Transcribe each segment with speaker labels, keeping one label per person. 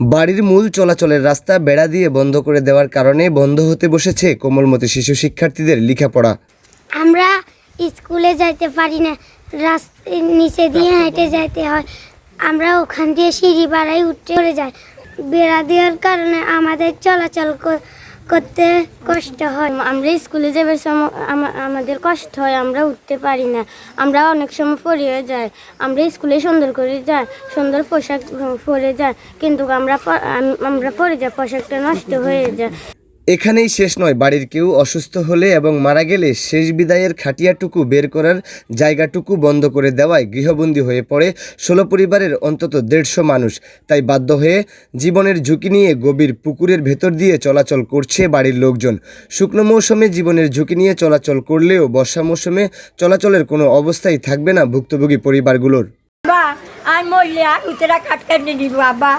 Speaker 1: বাড়ির মূল চলাচলের রাস্তা বেড়া দিয়ে বন্ধ করে দেওয়ার কারণে বন্ধ হতে বসেছে কোমলমতি শিশু শিক্ষার্থীদের লেখাপড়া।
Speaker 2: আমরা স্কুলে যাইতে পারি না রাস্তার নিচে দিয়ে হেঁটে যাইতে হয়। আমরা ওখান দিয়ে সিঁড়ি বাড়াই উঠে পড়ে যাই। বেড়া দেওয়ার কারণে আমাদের চলাচল করতে কষ্ট হয়। আমরা স্কুলে যাবার সময় আমাদের কষ্ট হয়, আমরা উঠতে পারি না। আমরা অনেক সময় পড়িয়ে যাই। আমরা স্কুলে সুন্দর করে যাই, সুন্দর পোশাক পরে যাই। কিন্তু আমরা আমরা পরে যাই, পোশাকটা নষ্ট হয়ে যায়।
Speaker 1: এখানেই শেষ নয়, বাড়ির কেউ অসুস্থ হলে এবং মারা গেলে শেষ বিদায়ের খাটিয়াটুকু বের করার জায়গাটুকু বন্ধ করে দেওয়ায় গৃহবন্দী হয়ে পড়ে ষোলো পরিবারের অন্তত দেড়শো মানুষ। তাই বাধ্য হয়ে জীবনের ঝুঁকি নিয়ে গভীর পুকুরের ভেতর দিয়ে চলাচল করছে বাড়ির লোকজন। শুকনো মৌসুমে জীবনের ঝুঁকি নিয়ে চলাচল করলেও বর্ষা মৌসুমে চলাচলের কোনো অবস্থাই থাকবে না ভুক্তভোগী পরিবারগুলোর।
Speaker 3: বা আর মরলে নিব বাবা।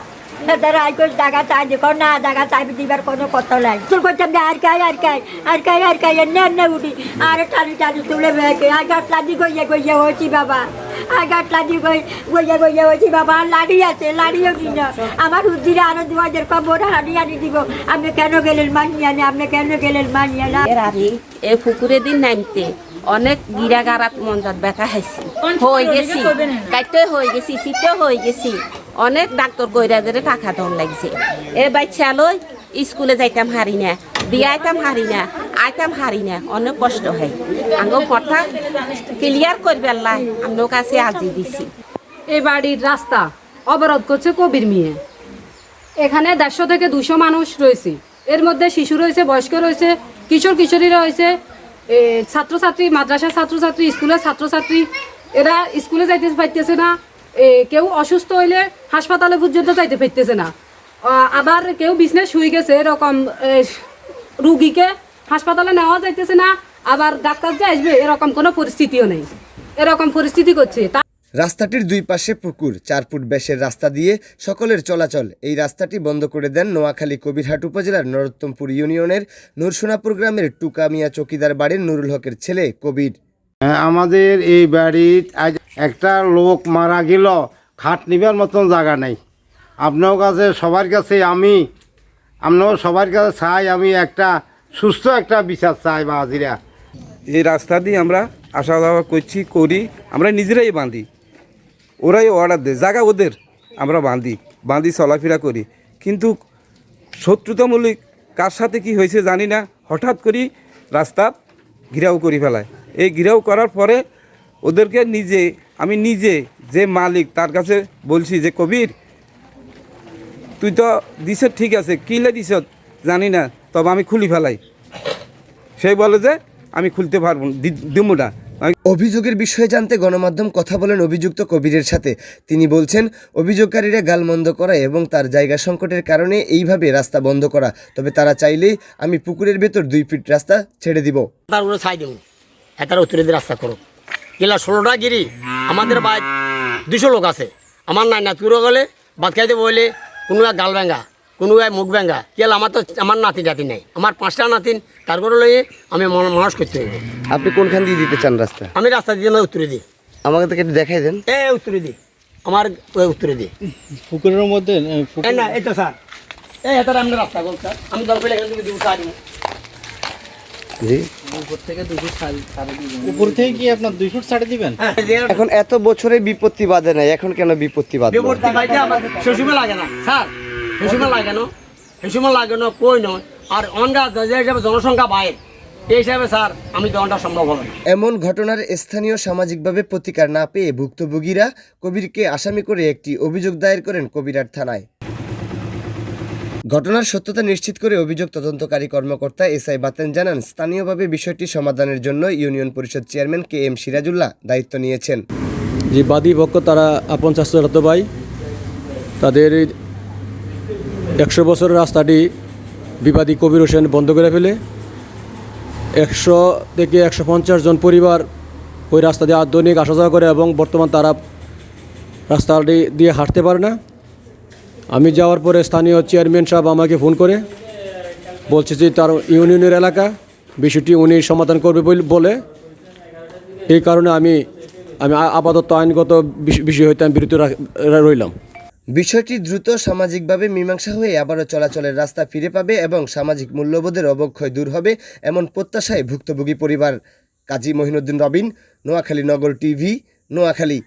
Speaker 3: তারা আই করে জায়গা চাই দেখো না জায়গা চাই দিবার কোনো কথা নাই। চুল করতাম আর কাই আর কাই আর কাই আর কাই এনে এনে উঠি। আর টানি টানি তুলে বেঁকে আর গাছ লাদি গইয়ে গইয়ে হয়েছি বাবা। আর গাছ লাদি গই গইয়ে গইয়ে হয়েছি বাবা। আর লাড়ি আছে লাড়িও কিনা আমার উদ্দিরে আরও দু হাজার কবর হাড়ি আনি দিব। আপনি কেন গেলেন মানিয়ে আনে আপনি কেন গেলেন মানিয়ে না
Speaker 4: এর আগে এই পুকুরে দিন নামতে অনেক গিরাগারাত মঞ্জত ব্যথা খাইছি হয়ে গেছি। কাইতে হয়ে গেছি শীতেও হয়ে গেছি। অনেক ডাক্তার গৈরাদের টাকা দন লাগছে। এ বাচ্চা লই স্কুলে যাইতাম হারি না দিয়ে আইতাম হারি না, আইতাম হারি না, অনেক কষ্ট হয়। আঙ্গ কথা ক্লিয়ার করবে আল্লাহ আমার কাছে আজি দিছি।
Speaker 5: এই বাড়ির রাস্তা অবরোধ করছে কবির মিয়ে। এখানে দেড়শো থেকে দুশো মানুষ রয়েছে। এর মধ্যে শিশু রয়েছে, বয়স্ক রয়েছে, কিশোর কিশোরী রয়েছে ছাত্রছাত্রী, মাদ্রাসার ছাত্রছাত্রী, স্কুলের ছাত্রছাত্রী, এরা স্কুলে যাইতে পারতেছে না। কেউ অসুস্থ হইলে হাসপাতালে পর্যন্ত যাইতে পারতেছে না। আবার কেউ বিজনেস শুয়ে গেছে এরকম রুগীকে হাসপাতালে নেওয়া যাইতেছে না, আবার ডাক্তার যে আসবে এরকম কোনো পরিস্থিতিও নেই। এরকম পরিস্থিতি করছে।
Speaker 1: রাস্তাটির দুই পাশে পুকুর, চার ফুট ব্যাসের রাস্তা দিয়ে সকলের চলাচল। এই রাস্তাটি বন্ধ করে দেন নোয়াখালী কবিরহাট উপজেলার নরোত্তমপুর ইউনিয়নের নুরসোনাপুর গ্রামের টুকা মিয়া চকিদার বাড়ির নুরুল হকের ছেলে কবির।
Speaker 6: আমাদের এই বাড়ির আজ একটা লোক মারা গেল। খাট নিবার মতন জায়গা নেই। আপনার কাছে সবার কাছে আমি, আপনার সবার কাছে চাই, আমি একটা সুস্থ একটা বিচার চাই বা হাজিরা।
Speaker 7: এই রাস্তা দিয়ে আমরা আসা যাওয়া করছি, করি। আমরা নিজেরাই বাঁধি। ওরাই অর্ডার দেয়। জায়গা ওদের। আমরা বাঁধি। বাঁধি, চলাফেরা করি। কিন্তু শত্রুতামূলক কার সাথে কি হয়েছে জানি না। হঠাৎ করি রাস্তা ঘিরাও করে ফেলায়। এই ঘিরাও করার পরে ওদেরকে নিজে আমি নিজে যে মালিক তার কাছে বলছি যে কবির তুই তো দিছ ঠিক আছে কিলে দিছ? জানি না তবে আমি খুলি ফেলাই। সেই বলে যে আমি খুলতে পারব না, দি- দিবো না। আমি
Speaker 1: অভিযোগের বিষয়ে জানতে গণমাধ্যম কথা বলেন অভিযুক্ত কবিরের সাথে। তিনি বলছেন অভিযোগকারীরা গালমন্দ করা এবং তার জায়গা সংকটের কারণে এইভাবে রাস্তা বন্ধ করা। তবে তারা চাইলেই আমি পুকুরের ভেতর দুই ফিট রাস্তা ছেড়ে দিব।
Speaker 8: তার উপরে ছাই দেবো। এটার উত্তরে দিয়ে রাস্তা করো গেলা ষোলোটা গিরি আমাদের বাদ দুশো লোক আছে। আমার নাই না তুরো গেলে ভাত খাইতে বলে কোনো এক গাল ব্যাঙ্গা কোনো এক মুখ ব্যাঙ্গা গেলে আমার তো আমার নাতি নাতি নেই। আমার পাঁচটা নাতিন তারপরে লইয়ে আমি মানুষ করতে হইব।
Speaker 1: আপনি কোনখান দিয়ে দিতে চান রাস্তা?
Speaker 8: আমি রাস্তা দিয়ে না উত্তরে দিই।
Speaker 1: আমাকে তো একটু দেখাই দেন।
Speaker 8: এ উত্তরে দিই। আমার ওই উত্তরে দিই।
Speaker 9: পুকুরের মধ্যে
Speaker 8: না তো স্যার। এই এটার আমরা রাস্তা বল স্যার। আমি দরকার এখান থেকে দিব স্যার।
Speaker 1: জি।
Speaker 9: উপর থেকে কি আপনার দুই ফুট ছাড়ে দিবেন?
Speaker 8: হ্যাঁ
Speaker 1: এখন এত বছরে বিপত্তি বাঁধে নাই এখন কেন বিপত্তি
Speaker 8: সেসময় লাগে না। স্যার সেসময় লাগে না। সেসময় লাগে না কই নয় আর যে হিসাবে জনসংখ্যা বাইর এই হিসাবে স্যার আমি দেওয়াটা সম্ভব হবে
Speaker 1: এমন ঘটনার স্থানীয় সামাজিকভাবে প্রতিকার না পেয়ে ভুক্তভোগীরা কবিরকে আসামি করে একটি অভিযোগ দায়ের করেন কবিরার থানায়। ঘটনার সত্যতা নিশ্চিত করে অভিযোগ তদন্তকারী কর্মকর্তা এসআই বাতেন জানান, স্থানীয়ভাবে বিষয়টি সমাধানের জন্য ইউনিয়ন পরিষদ চেয়ারম্যান কে এম সিরাজুল্লাহ দায়িত্ব নিয়েছেন।
Speaker 10: যে বাদী পক্ষ তারা আপন চাষরত ভাই, তাদের একশো বছরের রাস্তাটি বিবাদী কবির হোসেন বন্ধ করে ফেলে। একশো থেকে একশো পঞ্চাশ জন পরিবার ওই রাস্তা দিয়ে আধুনিক আসা যাওয়া করে এবং বর্তমান তারা রাস্তাটি দিয়ে হাঁটতে পারে না। আমি যাওয়ার পরে স্থানীয় চেয়ারম্যান সাহেব আমাকে ফোন করে, বলছে যে তার ইউনিয়নের এলাকা, বিষয়টি উনি সমাধান করবে বল- এই কারণে আমি আমি আপাতত আইনগত বিষ- বিষয় হইতে আমি বিরত রইলাম।
Speaker 1: বিষয়টি দ্রুত সামাজিকভাবে মীমাংসা হয়ে আবারও চলাচলের রাস্তা ফিরে পাবে এবং সামাজিক মূল্যবোধের অবক্ষয় দূর হবে এমন প্রত্যাশায় ভুক্তভোগী পরিবার। কাজী মহিনুদ্দিন রবিন, নোয়াখালী নগর টিভি, নোয়াখালী।